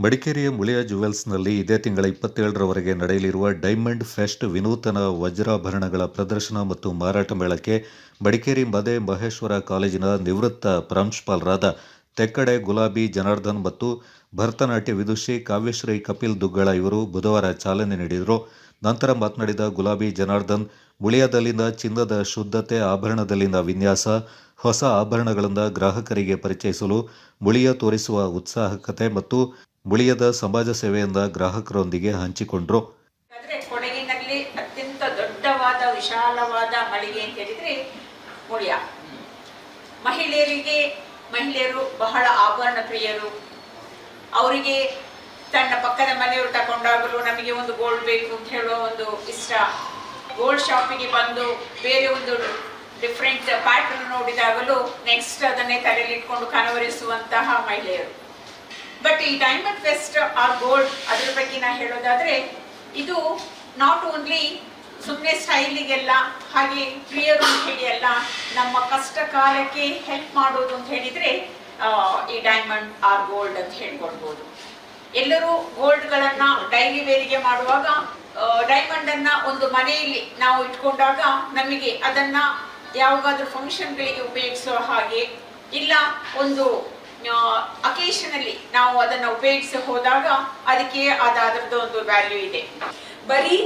ಮಡಿಕೇರಿಯ ಮುಳಿಯ ಜುವೆಲ್ಸ್ನಲ್ಲಿ ಇದೇ ತಿಂಗಳ ಇಪ್ಪತ್ತೇಳರವರೆಗೆ ನಡೆಯಲಿರುವ ಡೈಮಂಡ್ ಫೆಸ್ಟ್ ವಿನೂತನ ವಜ್ರಾಭರಣಗಳ ಪ್ರದರ್ಶನ ಮತ್ತು ಮಾರಾಟ ಮೇಳಕ್ಕೆ ಮಡಿಕೇರಿ ಮದೆ ಮಹೇಶ್ವರ ಕಾಲೇಜಿನ ನಿವೃತ್ತ ಪ್ರಾಂಶುಪಾಲರಾದ ತೆಕ್ಕಡೆ ಗುಲಾಬಿ ಜನಾರ್ದನ್ ಮತ್ತು ಭರತನಾಟ್ಯ ವಿದುಷಿ ಕಾವ್ಯಶ್ರೀ ಕಪಿಲ್ ದುಗ್ಗಳ ಇವರು ಬುಧವಾರ ಚಾಲನೆ ನೀಡಿದರು. ನಂತರ ಮಾತನಾಡಿದ ಗುಲಾಬಿ ಜನಾರ್ದನ್, ಮುಳಿಯದಲ್ಲಿನ ಚಿನ್ನದ ಶುದ್ಧತೆ ಆಭರಣದಲ್ಲಿನ ವಿನ್ಯಾಸ, ಹೊಸ ಆಭರಣಗಳಿಂದ ಗ್ರಾಹಕರಿಗೆ ಪರಿಚಯಿಸಲು ಮುಳಿಯ ತೋರಿಸುವ ಉತ್ಸಾಹಕತೆ ಮತ್ತು ಮುಳಿಯದ ಸಮಾಜ ಸೇವೆಯಿಂದ ಗ್ರಾಹಕರೊಂದಿಗೆ ಹಂಚಿಕೊಂಡ್ರು. ಕೊಡಗಿನಲ್ಲಿ ಅತ್ಯಂತ ದೊಡ್ಡವಾದ, ವಿಶಾಲವಾದ ಮಳಿಗೆ ಅಂತ ಹೇಳಿದ್ರೆ ಮುಳಿಯ. ಮಹಿಳೆಯರಿಗೆ, ಮಹಿಳೆಯರು ಬಹಳ ಆಭರಣ ಪ್ರಿಯರು ಅವರಿಗೆ ತನ್ನ ಪಕ್ಕದ ಮನೆಯವರು ತಗೊಂಡಾಗಲೂ ನಮಗೆ ಒಂದು ಗೋಲ್ಡ್ ಬೇಕು ಅಂತ ಹೇಳುವ ಒಂದು ಇಷ್ಟ. ಗೋಲ್ಡ್ ಶಾಪಿಗೆ ಬಂದು ಬೇರೆ ಒಂದು ಡಿಫ್ರೆಂಟ್ ಪ್ಯಾಟರ್ನ್ ನೋಡಿದಾಗಲೂ ನೆಕ್ಸ್ಟ್ ಅದನ್ನೇ ತಲೆಯಲ್ಲಿ ಇಟ್ಕೊಂಡು ಕನವರಿಸುವಂತಹ ಮಹಿಳೆಯರು. ಬಟ್ ಈ ಡೈಮಂಡ್ ಫೆಸ್ಟ್ ಆರ್ ಗೋಲ್ಡ್ ಅದ್ರ ಬಗ್ಗೆ ನಾ ಹೇಳೋದಾದ್ರೆ, ಇದು ನಾಟ್ ಓನ್ಲಿ ಸುಮ್ಮನೆ ಸ್ಟೈಲಿಗೆಲ್ಲ ಹಾಗೆ ಪ್ರಿಯರು ಅಂತ ಹೇಳಿ ಎಲ್ಲ ನಮ್ಮ ಕಷ್ಟ ಕಾಲಕ್ಕೆ ಹೆಲ್ಪ್ ಮಾಡೋದು ಅಂತ ಹೇಳಿದ್ರೆ ಈ ಡೈಮಂಡ್ ಆರ್ ಗೋಲ್ಡ್ ಅಂತ ಹೇಳ್ಕೊಡ್ಬೋದು. ಎಲ್ಲರೂ ಗೋಲ್ಡ್ಗಳನ್ನ ಡೈಲಿ ವೇರಿಗೆ ಮಾಡುವಾಗ ಡೈಮಂಡ್ ಅನ್ನ ಒಂದು ಮನೆಯಲ್ಲಿ ನಾವು ಇಟ್ಕೊಂಡಾಗ ನಮಗೆ ಅದನ್ನ ಯಾವಾಗಾದ್ರೂ ಫಂಕ್ಷನ್ಗಳಿಗೆ ಉಪಯೋಗಿಸೋ ಹಾಗೆ, ಇಲ್ಲ ಒಂದು ಅಕೇಶನಲ್ಲಿ ನಾವು ಅದನ್ನು ಉಪಯೋಗಿಸಿ ಹೋದಾಗ ಅದಕ್ಕೆ ಅದಾದ್ರದ್ದು ಒಂದು ವ್ಯಾಲ್ಯೂ ಇದೆ. ಬರೀ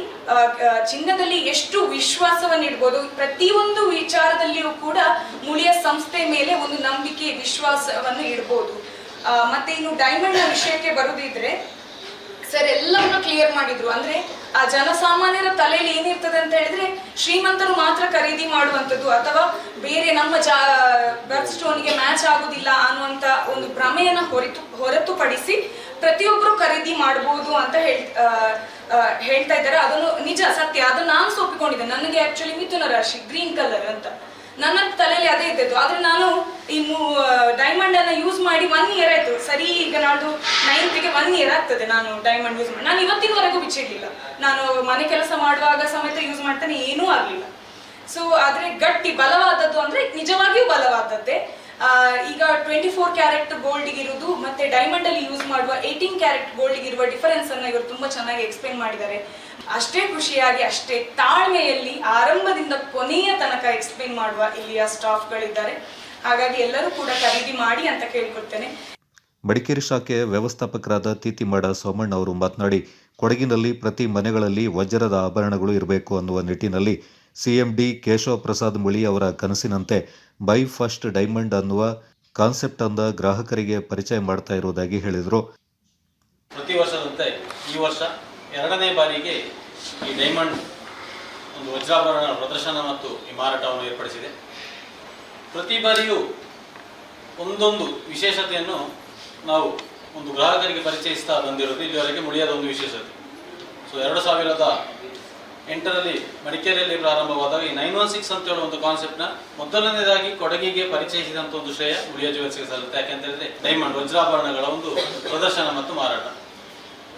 ಚಿನ್ನದಲ್ಲಿ ಎಷ್ಟು ವಿಶ್ವಾಸವನ್ನು ಇಡ್ಬೋದು, ಪ್ರತಿಯೊಂದು ವಿಚಾರದಲ್ಲಿಯೂ ಕೂಡ ಮುಳಿಯ ಸಂಸ್ಥೆ ಮೇಲೆ ಒಂದು ನಂಬಿಕೆ, ವಿಶ್ವಾಸವನ್ನು ಇಡ್ಬೋದು. ಮತ್ತೆ ಇನ್ನು ಡೈಮಂಡ್ನ ವಿಷಯಕ್ಕೆ ಬರುದಿದ್ರೆ ಸರ್ ಎಲ್ಲವನ್ನು ಕ್ಲಿಯರ್ ಮಾಡಿದ್ರು. ಅಂದ್ರೆ ಆ ಜನಸಾಮಾನ್ಯರ ತಲೆಯಲ್ಲಿ ಏನಿರ್ತದೆ ಅಂತ ಹೇಳಿದ್ರೆ ಶ್ರೀಮಂತರು ಮಾತ್ರ ಖರೀದಿ ಮಾಡುವಂಥದ್ದು ಅಥವಾ ಬೇರೆ ನಮ್ಮ ಜಾ ಬರ್ತ್ ಸ್ಟೋನ್ಗೆ ಮ್ಯಾಚ್ ಆಗುದಿಲ್ಲ ಅನ್ನುವಂತ ಒಂದು ಭ್ರಮೆಯನ್ನ ಹೊರತು, ಹೊರತುಪಡಿಸಿ ಪ್ರತಿಯೊಬ್ಬರು ಖರೀದಿ ಮಾಡಬಹುದು ಅಂತ ಹೇಳ್ ಹೇಳ್ತಾ ಇದ್ದಾರೆ. ಅದನ್ನು ನಿಜ ಸತ್ಯ. ಅದನ್ನು ನಾನು ಸೊಪ್ಪಿಕೊಂಡಿದ್ದೆ ನನಗೆ ಆಕ್ಚುಲಿ ಮಿಥುನ ರಾಶಿ ಗ್ರೀನ್ ಕಲರ್ ಅಂತ. ನನ್ನ ತಲೆಯಲ್ಲಿ ಅದೇ ಇದ್ದದ್ದು. ಆದ್ರೆ ನಾನು ಈ ಡೈಮಂಡ್ ಅನ್ನ ಯೂಸ್ ಮಾಡಿ ಒನ್ ಇಯರ್ ಆಯ್ತು. ಸರಿ, ಈಗ ನಾಳ್ದು ನೈನ್ತ್ಗೆ ಒನ್ ಇಯರ್ ಆಗ್ತದೆ ನಾನು ಡೈಮಂಡ್ ಯೂಸ್ ಮಾಡಿ. ನಾನು ಇವತ್ತಿನವರೆಗೂ ಬಿಚ್ಚಿಡ್ಲಿಲ್ಲ ನಾನು ಮನೆ ಕೆಲಸ ಮಾಡುವಾಗ ಸಮೇತ ಯೂಸ್ ಮಾಡ್ತಾನೆ ಏನೂ ಆಗ್ಲಿಲ್ಲ. ಸೊ ಆದ್ರೆ ಗಟ್ಟಿ ಬಲವಾದದ್ದು ಅಂದ್ರೆ ನಿಜವಾಗಿಯೂ ಬಲವಾದದ್ದೇ. ಈಗ ಟ್ವೆಂಟಿ ಫೋರ್ ಕ್ಯಾರೆಟ್ ಗೋಲ್ಡ್ ಇರುವುದು ಮತ್ತೆ ಡೈಮಂಡ್ ಅಲ್ಲಿ ಯೂಸ್ ಮಾಡುವ ಏಯ್ಟೀನ್ ಕ್ಯಾರೆಟ್ ಗೋಲ್ಡ್ ಇರುವ ಡಿಫರೆನ್ಸ್ ಅನ್ನ ಇವರು ತುಂಬಾ ಚೆನ್ನಾಗಿ ಎಕ್ಸ್ಪ್ಲೇನ್ ಮಾಡಿದ್ದಾರೆ. ಅಷ್ಟೇ ಖುಷಿಯಾಗಿ, ಅಷ್ಟೇ ತಾಳ್ಮೆಯಲ್ಲಿ ಆರಂಭದಿಂದ ಕೊನೆಯ ತನಕ ಎಕ್ಸ್ಪ್ಲೇನ್ ಮಾಡುವ ಇಲ್ಲಿಯ ಸ್ಟಾಫ್ಗಳಿದ್ದಾರೆ ಹಾಗಾಗಿ ಎಲ್ಲರೂ ಕೂಡ ಖರೀದಿ ಮಾಡಿ ಅಂತ ಕೇಳ್ಕೊಳ್ತೇನೆ. ಮಡಿಕೇರಿ ಶಾಖೆಯ ವ್ಯವಸ್ಥಾಪಕರಾದ ತೀತಿಮಾಡ ಸೋಮಣ್ಣ ಅವರು ಮಾತನಾಡಿ, ಕೊಡಗಿನಲ್ಲಿ ಪ್ರತಿ ಮನೆಗಳಲ್ಲಿ ವಜ್ರದ ಆಭರಣಗಳು ಇರಬೇಕು ಅನ್ನುವ ನಿಟ್ಟಿನಲ್ಲಿ ಸಿಎಂಡಿ ಕೇಶವ ಪ್ರಸಾದ್ ಮುಳಿ ಅವರ ಕನಸಿನಂತೆ ಬೈ ಫಸ್ಟ್ ಡೈಮಂಡ್ ಅನ್ನುವ ಕಾನ್ಸೆಪ್ಟ್ ಅಂದ ಗ್ರಾಹಕರಿಗೆ ಪರಿಚಯ ಮಾಡ್ತಾ ಇರುವುದಾಗಿ ಹೇಳಿದರು. ಪ್ರತಿ ವರ್ಷದಂತೆ ಈ ವರ್ಷ ಎರಡನೇ ಬಾರಿಗೆ ಈ ಡೈಮಂಡ್ ಒಂದು ವಜ್ರಾಭರಣ ಪ್ರದರ್ಶನ ಮತ್ತು ಈ ಮಾರಾಟವನ್ನು ಏರ್ಪಡಿಸಿದೆ. ಪ್ರತಿ ಬಾರಿಯೂ ಒಂದೊಂದು ವಿಶೇಷತೆಯನ್ನು ನಾವು ಒಂದು ಗ್ರಾಹಕರಿಗೆ ಪರಿಚಯಿಸ್ತಾ ಬಂದಿರೋದು ಇಲ್ಲಿವರೆಗೆ ಮುಳಿಯಾದ ಒಂದು ವಿಶೇಷತೆ. ಸೊ ಎರಡು ಸಾವಿರದ ಎಂಟರಲ್ಲಿ ಮಡಿಕೇರಿಯಲ್ಲಿ ಪ್ರಾರಂಭವಾದಾಗ ಈ ನೈನ್ ಒನ್ ಸಿಕ್ಸ್ ಅಂತ ಹೇಳುವ ಒಂದು ಕಾನ್ಸೆಪ್ಟ್ನ ಮೊದಲನೇದಾಗಿ ಕೊಡಗಿಗೆ ಪರಿಚಯಿಸಿದಂಥ ಒಂದು ಶ್ರೇಯ ಉಳಿಯ ಜೀವಸಿಗೆ ಸಲ್ಲುತ್ತೆ. ಯಾಕೆಂತ ಹೇಳಿದ್ರೆ ಡೈಮಂಡ್, ವಜ್ರಾಭರಣಗಳ ಒಂದು ಪ್ರದರ್ಶನ ಮತ್ತು ಮಾರಾಟ.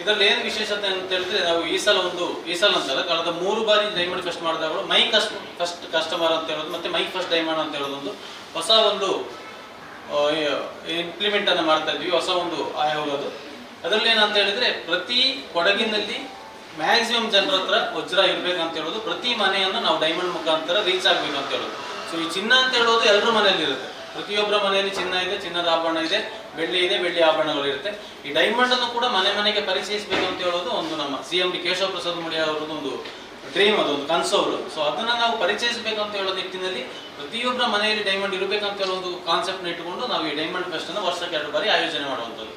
ಇದರಲ್ಲಿ ಏನು ವಿಶೇಷತೆ ಅಂತ ಹೇಳಿದ್ರೆ ನಾವು ಈ ಸಲ ಒಂದು, ಈ ಸಲ ಅಂತಲ್ಲ ಕಳೆದ ಮೂರು ಬಾರಿ ಡೈಮಂಡ್ ಫಸ್ಟ್ ಮಾಡಿದಾಗ ಮೈ ಕಸ್ಟ್ ಫಸ್ಟ್ ಕಸ್ಟಮರ್ ಅಂತ ಹೇಳೋದು ಮತ್ತೆ ಮೈ ಫಸ್ಟ್ ಡೈಮಂಡ್ ಅಂತ ಹೇಳೋದೊಂದು ಹೊಸ ಒಂದು ಇಂಪ್ಲಿಮೆಂಟ್ ಅನ್ನು ಮಾಡ್ತಾ ಇದ್ವಿ, ಹೊಸ ಒಂದು ಆಯೋಗದು ಅದರಲ್ಲಿ ಏನಂತ ಹೇಳಿದ್ರೆ ಪ್ರತಿ ಕೊಡಗಿನಲ್ಲಿ ಮ್ಯಾಕ್ಸಿಮಮ್ ಜನರ ಹತ್ರ ವಜ್ರ ಇರ್ಬೇಕಂತ ಹೇಳೋದು, ಪ್ರತಿ ಮನೆಯನ್ನು ನಾವು ಡೈಮಂಡ್ ಮುಖಾಂತರ ರೀಚ್ ಆಗಬೇಕು ಅಂತ ಹೇಳೋದು. ಸೊ ಈ ಚಿನ್ನ ಅಂತ ಹೇಳೋದು ಎಲ್ಲರ ಮನೆಯಲ್ಲಿ ಇರುತ್ತೆ. ಪ್ರತಿಯೊಬ್ಬರ ಮನೆಯಲ್ಲಿ ಚಿನ್ನ ಇದೆ, ಚಿನ್ನದ ಆಭರಣ ಇದೆ, ಬೆಳ್ಳಿ ಇದೆ, ಬೆಳ್ಳಿ ಆಭರಣಗಳು ಇರುತ್ತೆ. ಈ ಡೈಮಂಡ್ ಅನ್ನು ಕೂಡ ಮನೆ ಮನೆಗೆ ಪರಿಚಯಿಸಬೇಕು ಅಂತ ಹೇಳೋದು ಒಂದು ನಮ್ಮ C M D Keshava Prasad Mudi ಅವರದ್ದು ಒಂದು ಡ್ರೀಮ್ ಅದು ಒಂದು ಕನಸು ಅವರು ಸೊ ಅದನ್ನ ನಾವು ಪರಿಚಯಿಸಬೇಕು ಅಂತ ಹೇಳೋ ನಿಟ್ಟಿನಲ್ಲಿ ಪ್ರತಿಯೊಬ್ಬರ ಮನೆಯಲ್ಲಿ ಡೈಮಂಡ್ ಇರಬೇಕಂತ ಹೇಳೋ ಒಂದು ಕಾನ್ಸೆಪ್ಟ್ನ ಇಟ್ಟುಕೊಂಡು ನಾವು ಈ ಡೈಮಂಡ್ ಫೆಸ್ಟ್ ಅನ್ನು ವರ್ಷಕ್ಕೆ ಎರಡು ಬಾರಿ ಆಯೋಜನೆ ಮಾಡುವಂಥದ್ದು.